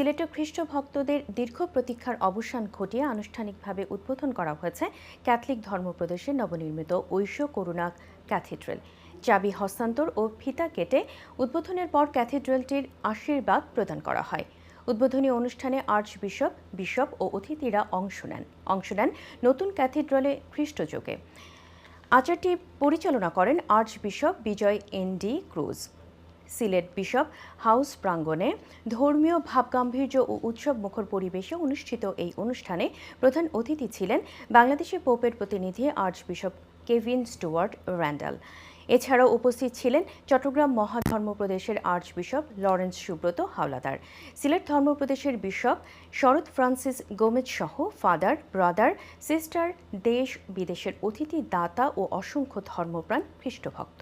সিলেটের খ্রিস্ট ভক্তদের দীর্ঘ প্রতীক্ষার অবসান ঘটিয়ে আনুষ্ঠানিকভাবে উদ্বোধন করা হয়েছে ক্যাথলিক ধর্মপ্রদেশের নবনির্মিত ঐশ্য করুণা ক্যাথিড্রাল। চাবি হস্তান্তর ও ফিতা কেটে উদ্বোধনের পর ক্যাথিড্রালটির আশীর্বাদ প্রদান করা হয়। উদ্বোধনী অনুষ্ঠানে আর্চ বিশপ বিশপ ও অতিথিরা অংশ নেন। অংশ নেন নতুন ক্যাথিড্রালে খ্রিস্টযোগে আচারটি পরিচালনা করেন archbishop Bijoy N D'Cruz. Sylhet bishop house প্রাঙ্গণে ধর্মীয় ভাবগাম্ভীর্য ও উৎসব মুখর পরিবেশে অনুষ্ঠিত এই অনুষ্ঠানে প্রধান অতিথি ছিলেন বাংলাদেশের পোপের প্রতিনিধি archbishop Kevin Stuart Randall. এছাড়াও উপস্থিত ছিলেন চট্টগ্রাম মহাধর্মপ্রদেশের archbishop Lawrence Subrata Howlader, Sylhet ধর্মপ্রদেশের বিশপ শরৎ ফ্রান্সিস গোমেজ সহ ফাদার, ব্রাদার, সিস্টার দেশ বিদেশের অতিথি, দাতা ও অসংখ্য ধর্মপ্রাণ খ্রিস্টভক্ত।